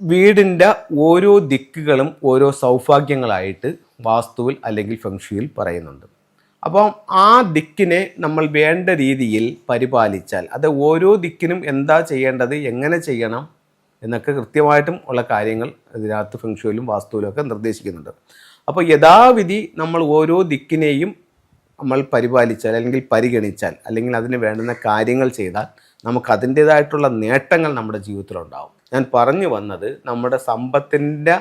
വീടിന്റെ ഓരോ ദിക്കുകളും ഓരോ സൗഭാഗ്യങ്ങളായിട്ട് വാസ്തുവിൽ അല്ലെങ്കിൽ ഫെങ്ഷുയിൽ പറയുന്നുണ്ട്. അപ്പം ആ ദിക്കിനെ നമ്മൾ വേണ്ട രീതിയിൽ പരിപാലിച്ചാൽ അത് ഓരോ ദിക്കിനും എന്താ ചെയ്യേണ്ടത് എങ്ങനെ ചെയ്യണം എന്നൊക്കെ കൃത്യമായിട്ടും ഉള്ള കാര്യങ്ങൾ ഇതിനകത്ത് ഫെങ്ഷുവിലും വാസ്തുവിലും ഒക്കെ നിർദ്ദേശിക്കുന്നുണ്ട്. അപ്പോൾ യഥാവിധി നമ്മൾ ഓരോ ദിക്കിനെയും നമ്മൾ പരിപാലിച്ചാൽ അല്ലെങ്കിൽ പരിഗണിച്ചാൽ അല്ലെങ്കിൽ അതിന് വേണ്ടുന്ന കാര്യങ്ങൾ ചെയ്താൽ നമുക്ക് അതിന്റേതായിട്ടുള്ള നേട്ടങ്ങൾ നമ്മുടെ ജീവിതത്തിലുണ്ടാവും. ഞാൻ പറഞ്ഞു വന്നത് നമ്മുടെ സമ്പത്തിന്റെ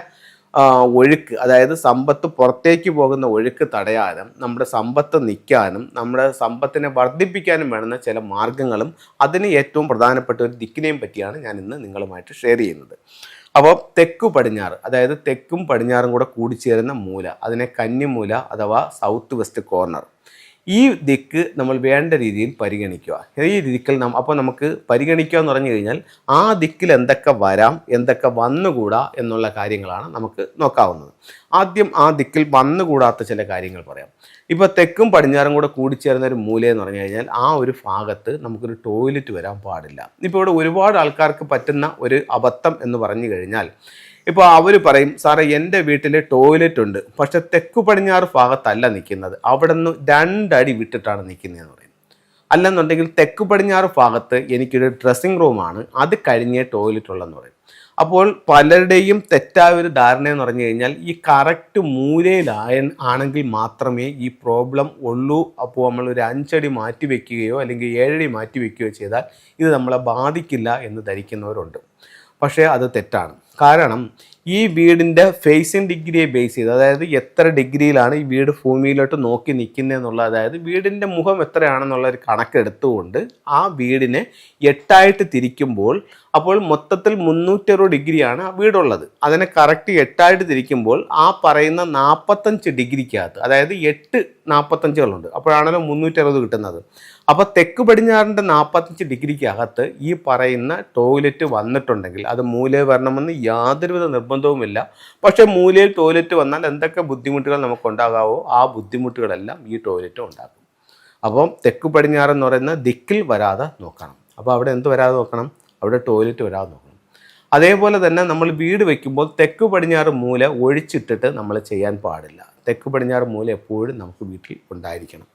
ഒഴുക്ക് അതായത് സമ്പത്ത് പുറത്തേക്ക് പോകുന്ന ഒഴുക്ക് തടയാനും നമ്മുടെ സമ്പത്ത് നിൽക്കാനും നമ്മുടെ സമ്പത്തിനെ വർദ്ധിപ്പിക്കാനും വേണ്ട ചില മാർഗങ്ങളും അതിന് ഏറ്റവും പ്രധാനപ്പെട്ട ഒരു ദിക്കിനെയും പറ്റിയാണ് ഞാൻ ഇന്ന് നിങ്ങളുമായിട്ട് ഷെയർ ചെയ്യുന്നത്. അപ്പോൾ തെക്ക് പടിഞ്ഞാറ് അതായത് തെക്കും പടിഞ്ഞാറും കൂടെ കൂടിച്ചേരുന്ന മൂല അതിനെ കന്നിമൂല അഥവാ സൗത്ത് വെസ്റ്റ് കോർണർ ഈ ദിക്ക് നമ്മൾ വേണ്ട രീതിയിൽ പരിഗണിക്കുക. ഈ ദിക്കിൽ നാം അപ്പോൾ നമുക്ക് പരിഗണിക്കുക എന്ന് പറഞ്ഞു കഴിഞ്ഞാൽ ആ ദിക്കിൽ എന്തൊക്കെ വരാം എന്തൊക്കെ വന്നുകൂടാ എന്നുള്ള കാര്യങ്ങളാണ് നമുക്ക് നോക്കാവുന്നത്. ആദ്യം ആ ദിക്കിൽ വന്നുകൂടാത്ത ചില കാര്യങ്ങൾ പറയാം. ഇപ്പോൾ തെക്കും പടിഞ്ഞാറും കൂടെ കൂടിച്ചേർന്ന ഒരു മൂലയെന്ന് പറഞ്ഞു കഴിഞ്ഞാൽ ആ ഒരു ഭാഗത്ത് നമുക്കൊരു ടോയ്ലറ്റ് വരാൻ പാടില്ല. ഇപ്പോൾ ഇവിടെ ഒരുപാട് ആൾക്കാർക്ക് പറ്റുന്ന ഒരു അബദ്ധം എന്ന് പറഞ്ഞു കഴിഞ്ഞാൽ ഇപ്പോൾ അവർ പറയും സാറേ എന്റെ വീട്ടിൽ ടോയ്ലറ്റ് ഉണ്ട്. പക്ഷെ തെക്കു പടിഞ്ഞാറ് ഭാഗത്തല്ല നിൽക്കുന്നത് അവിടെ നിന്ന് രണ്ടടി വിട്ടിട്ടാണ് നിൽക്കുന്നതെന്ന് പറയും. അല്ലെന്നുണ്ടെങ്കിൽ തെക്കു പടിഞ്ഞാറ് ഭാഗത്ത് എനിക്കൊരു ഡ്രസ്സിംഗ് റൂമാണ് അത് കഴിഞ്ഞേ ടോയ്ലറ്റ് ഉള്ളതെന്ന് പറയും. അപ്പോൾ പലരുടെയും തെറ്റായ ഒരു ധാരണ എന്ന് പറഞ്ഞു കഴിഞ്ഞാൽ ഈ കറക്റ്റ് മൂലയിലായ ആണെങ്കിൽ മാത്രമേ ഈ പ്രോബ്ലം ഉള്ളൂ. അപ്പോൾ നമ്മൾ ഒരു അഞ്ചടി മാറ്റി വയ്ക്കുകയോ അല്ലെങ്കിൽ ഏഴടി മാറ്റി വയ്ക്കുകയോ ചെയ്താൽ ഇത് നമ്മളെ ബാധിക്കില്ല എന്ന് ധരിക്കുന്നവരുണ്ട്. പക്ഷേ അത് തെറ്റാണ്. കാരണം ഈ വീടിന്റെ ഫേസിങ് ഡിഗ്രിയെ ബേസ് ചെയ്ത് അതായത് എത്ര ഡിഗ്രിയിലാണ് ഈ വീട് ഭൂമിയിലോട്ട് നോക്കി നിൽക്കുന്നതെന്നുള്ള അതായത് വീടിന്റെ മുഖം എത്രയാണെന്നുള്ള ഒരു കണക്കെടുത്തുകൊണ്ട് ആ വീടിനെ എട്ടായിട്ട് തിരിക്കുമ്പോൾ അപ്പോൾ മൊത്തത്തിൽ മുന്നൂറ്ററുപത് ഡിഗ്രിയാണ് ആ വീടുള്ളത്. അതിനെ കറക്റ്റ് എട്ടായിട്ട് തിരിക്കുമ്പോൾ ആ പറയുന്ന നാൽപ്പത്തഞ്ച് ഡിഗ്രിക്കകത്ത് അതായത് എട്ട് നാൽപ്പത്തഞ്ചുകളുണ്ട് അപ്പോഴാണല്ലോ മുന്നൂറ്ററുപത് കിട്ടുന്നത്. അപ്പോൾ തെക്ക് പടിഞ്ഞാറിന്റെ നാൽപ്പത്തഞ്ച് ഡിഗ്രിക്കകത്ത് ഈ പറയുന്ന ടോയ്ലറ്റ് വന്നിട്ടുണ്ടെങ്കിൽ അത് മൂലേ വരണമെന്ന് യാതൊരുവിധ നിർബന്ധവുമില്ല പക്ഷേ മൂലയിൽ ടോയ്ലറ്റ് വന്നാൽ എന്തൊക്കെ ബുദ്ധിമുട്ടുകൾ നമുക്കുണ്ടാകാവോ ആ ബുദ്ധിമുട്ടുകളെല്ലാം ഈ ടോയ്ലറ്റ് ഉണ്ടാക്കും. അപ്പം തെക്ക് പടിഞ്ഞാറ് എന്ന് പറയുന്ന ദിക്കിൽ വരാതെ നോക്കണം. അപ്പോൾ അവിടെ എന്ത് വരാതെ നോക്കണം? അവിടെ ടോയ്ലറ്റ് വരാതെ നോക്കണം. അതേപോലെ തന്നെ നമ്മൾ വീട് വെക്കുമ്പോൾ തെക്ക് പടിഞ്ഞാറ് മൂല ഒഴിച്ചിട്ടിട്ട് നമ്മൾ ചെയ്യാൻ പാടില്ല. തെക്ക് പടിഞ്ഞാറ് മൂല എപ്പോഴും നമുക്ക് വീട്ടിൽ ഉണ്ടായിരിക്കണം.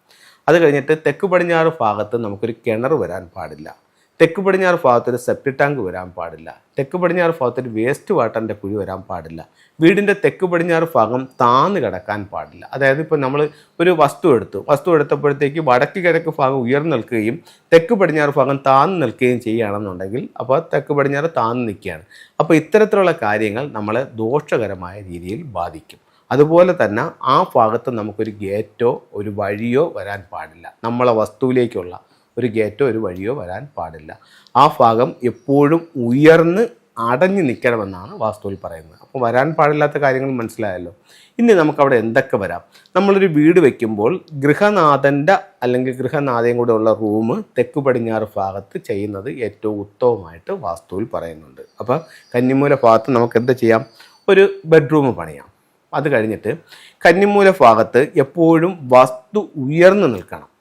അത് കഴിഞ്ഞിട്ട് തെക്ക് പടിഞ്ഞാറ് ഭാഗത്ത് നമുക്കൊരു കിണർ വരാൻ പാടില്ല. തെക്ക് പടിഞ്ഞാറ് ഭാഗത്ത് ഒരു സെപ്റ്റി ടാങ്ക് വരാൻ പാടില്ല. തെക്ക് പടിഞ്ഞാറ് ഭാഗത്ത് ഒരു വേസ്റ്റ് വാട്ടറിന്റെ കുഴി വരാൻ പാടില്ല. വീടിന്റെ തെക്ക് പടിഞ്ഞാറ് ഭാഗം താന്ന് കിടക്കാൻ പാടില്ല. അതായത് ഇപ്പോൾ നമ്മൾ ഒരു വസ്തു എടുത്തു. വസ്തു എടുത്തപ്പോഴത്തേക്ക് വടക്ക് കിഴക്ക് ഭാഗം ഉയർന്നു നിൽക്കുകയും തെക്ക് പടിഞ്ഞാറ് ഭാഗം താന്ന് നിൽക്കുകയും ചെയ്യുകയാണെന്നുണ്ടെങ്കിൽ അപ്പോൾ തെക്ക് പടിഞ്ഞാറ് താന്ന് നിൽക്കുകയാണ്. അപ്പോൾ ഇത്തരത്തിലുള്ള കാര്യങ്ങൾ നമ്മളെ ദോഷകരമായ രീതിയിൽ ബാധിക്കും. അതുപോലെ തന്നെ ആ ഭാഗത്ത് നമുക്കൊരു ഗേറ്റോ ഒരു വഴിയോ വരാൻ പാടില്ല. നമ്മളെ വസ്തുവിലേക്കുള്ള ഒരു ഗേറ്റോ ഒരു വഴിയോ വരാൻ പാടില്ല. ആ ഭാഗം എപ്പോഴും ഉയർന്ന് അടഞ്ഞു നിൽക്കണമെന്നാണ് വാസ്തുവിൽ പറയുന്നത്. അപ്പോൾ വരാൻ പാടില്ലാത്ത കാര്യങ്ങൾ മനസ്സിലായല്ലോ. ഇനി നമുക്കവിടെ എന്തൊക്കെ വരാം? നമ്മളൊരു വീട് വയ്ക്കുമ്പോൾ ഗൃഹനാഥന്റെ അല്ലെങ്കിൽ ഗൃഹനാഥയും കൂടെ ഉള്ള റൂം തെക്ക് പടിഞ്ഞാറ് ഭാഗത്ത് ചെയ്യുന്നത് ഏറ്റവും ഉത്തമമായിട്ട് വാസ്തുവിൽ പറയുന്നുണ്ട്. അപ്പോൾ കന്നിമൂല ഭാഗത്ത് നമുക്ക് എന്ത് ചെയ്യാം? ഒരു ബെഡ്റൂം പണിയാം. അത് കഴിഞ്ഞിട്ട് കന്നിമൂല ഭാഗത്ത് എപ്പോഴും വസ്തു ഉയർന്നു നിൽക്കണം.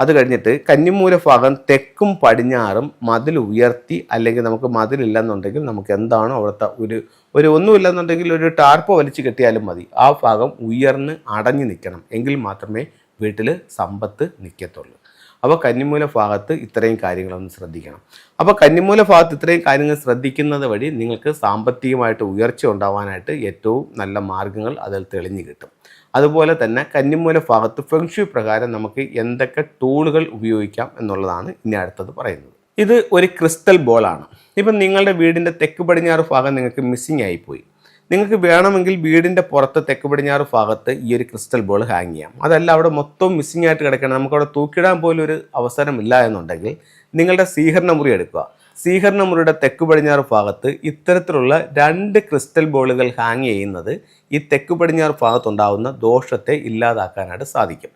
അത് കഴിഞ്ഞിട്ട് കന്നിമൂല ഭാഗം തെക്കും പടിഞ്ഞാറും മതിൽ ഉയർത്തി അല്ലെങ്കിൽ നമുക്ക് മതിലില്ലെന്നുണ്ടെങ്കിൽ നമുക്ക് എന്താണോ അവിടുത്തെ ഒരു ഒരു ഒന്നുമില്ലെന്നുണ്ടെങ്കിൽ ഒരു ടാർപ്പ് വലിച്ചു കെട്ടിയാലും മതി. ആ ഭാഗം ഉയർന്ന് അടഞ്ഞു നിൽക്കണം. എങ്കിൽ മാത്രമേ വീട്ടിൽ സമ്പത്ത് നിൽക്കത്തുള്ളൂ. അപ്പോൾ കന്നിമൂല ഭാഗത്ത് ഇത്രയും കാര്യങ്ങളൊന്ന് ശ്രദ്ധിക്കണം. അപ്പോൾ കന്നിമൂല ഭാഗത്ത് ഇത്രയും കാര്യങ്ങൾ ശ്രദ്ധിക്കുന്നത് വഴി നിങ്ങൾക്ക് സാമ്പത്തികമായിട്ട് ഉയർച്ച ഉണ്ടാവാനായിട്ട് ഏറ്റവും നല്ല മാർഗങ്ങൾ അതിൽ തെളിഞ്ഞു കിട്ടും. അതുപോലെ തന്നെ കന്നിമൂല ഭാഗത്ത് ഫെങ്ഷു പ്രകാരം നമുക്ക് എന്തൊക്കെ ടൂളുകൾ ഉപയോഗിക്കാം എന്നുള്ളതാണ് ഇനി അടുത്തത് പറയുന്നത്. ഇത് ഒരു ക്രിസ്റ്റൽ ബോളാണ് ഇപ്പം നിങ്ങളുടെ വീടിന്റെ തെക്ക് പടിഞ്ഞാറ് ഭാഗം നിങ്ങൾക്ക് മിസ്സിംഗ് ആയിപ്പോയി. നിങ്ങൾക്ക് വേണമെങ്കിൽ വീടിന്റെ പുറത്ത് തെക്ക് പടിഞ്ഞാറ് ഭാഗത്ത് ഈ ഒരു ക്രിസ്റ്റൽ ബോൾ ഹാങ് ചെയ്യാം. അതല്ല അവിടെ മൊത്തം മിസ്സിംഗ് ആയിട്ട് കിടക്കണം. നമുക്കവിടെ തൂക്കിടാൻ പോലും ഒരു അവസരമില്ല എന്നുണ്ടെങ്കിൽ നിങ്ങളുടെ സ്വീകരണ മുറി എടുക്കുക. സ്വീകരണ മുറിയുടെ തെക്ക് പടിഞ്ഞാറ് ഭാഗത്ത് ഇത്തരത്തിലുള്ള രണ്ട് ക്രിസ്റ്റൽ ബോളുകൾ ഹാങ് ചെയ്യുന്നത് ഈ തെക്ക് പടിഞ്ഞാറ് ഭാഗത്തുണ്ടാകുന്ന ദോഷത്തെ ഇല്ലാതാക്കാനായിട്ട് സാധിക്കും.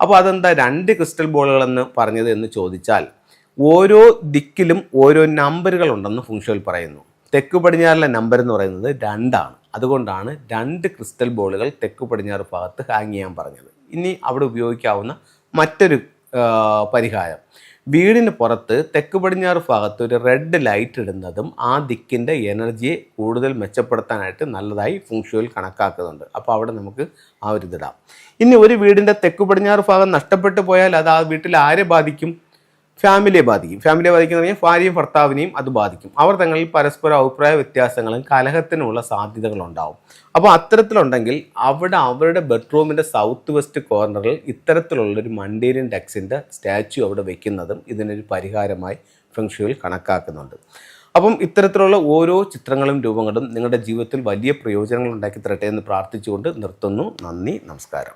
അപ്പോൾ അതെന്താ രണ്ട് ക്രിസ്റ്റൽ ബോളുകളെന്ന് പറഞ്ഞത് എന്ന് ചോദിച്ചാൽ ഓരോ ദിക്കിലും ഓരോ നമ്പറുകൾ ഉണ്ടെന്ന് ഫുങ്ഷൽ പറയുന്നു. തെക്ക് പടിഞ്ഞാറിലെ നമ്പർ എന്ന് പറയുന്നത് രണ്ടാണ്. അതുകൊണ്ടാണ് രണ്ട് ക്രിസ്റ്റൽ ബോളുകൾ തെക്ക് പടിഞ്ഞാറ് ഭാഗത്ത് ഹാങ് ചെയ്യാൻ പറഞ്ഞത്. ഇനി അവിടെ ഉപയോഗിക്കാവുന്ന മറ്റൊരു പരിഹാരം. വീടിന് പുറത്ത് തെക്ക് പടിഞ്ഞാറ് ഭാഗത്ത് ഒരു റെഡ് ലൈറ്റ് ഇടുന്നതും ആ ദിക്കിന്റെ എനർജിയെ കൂടുതൽ മെച്ചപ്പെടുത്താനായിട്ട് നല്ലതായി ഫുങ്ഷുവിൽ കണക്കാക്കുന്നുണ്ട്. അപ്പോൾ അവിടെ നമുക്ക് ആ ഒരു ഇതിടാം ഇനി ഒരു വീടിന്റെ തെക്ക് പടിഞ്ഞാറ് ഭാഗം നഷ്ടപ്പെട്ടു പോയാൽ അത് ആ വീട്ടിൽ ആരെ ബാധിക്കും? ഫാമിലിയെ ബാധിക്കും. ഫാമിലിയെ ബാധിക്കുന്ന പറഞ്ഞാൽ ഭാര്യയും ഭർത്താവിനെയും അത് ബാധിക്കും. അവർ തങ്ങളിൽ പരസ്പര അഭിപ്രായ വ്യത്യാസങ്ങളും കലഹത്തിനുള്ള സാധ്യതകളുണ്ടാവും അപ്പോൾ അത്തരത്തിലുണ്ടെങ്കിൽ അവിടെ അവരുടെ ബെഡ്റൂമിന്റെ സൗത്ത് വെസ്റ്റ് കോർണറിൽ ഇത്തരത്തിലുള്ളൊരു മണ്ടേരിയൻ ഡെക്സിന്റെ സ്റ്റാച്യു അവിടെ വെക്കുന്നതും ഇതിനൊരു പരിഹാരമായി ഫെങ്ഷുവിൽ കണക്കാക്കുന്നുണ്ട്. അപ്പം ഇത്തരത്തിലുള്ള ഓരോ ചിത്രങ്ങളും രൂപങ്ങളും നിങ്ങളുടെ ജീവിതത്തിൽ വലിയ പ്രയോജനങ്ങൾ ഉണ്ടാക്കി തരട്ടെ എന്ന് പ്രാർത്ഥിച്ചുകൊണ്ട് നിർത്തുന്നു. നന്ദി നമസ്കാരം.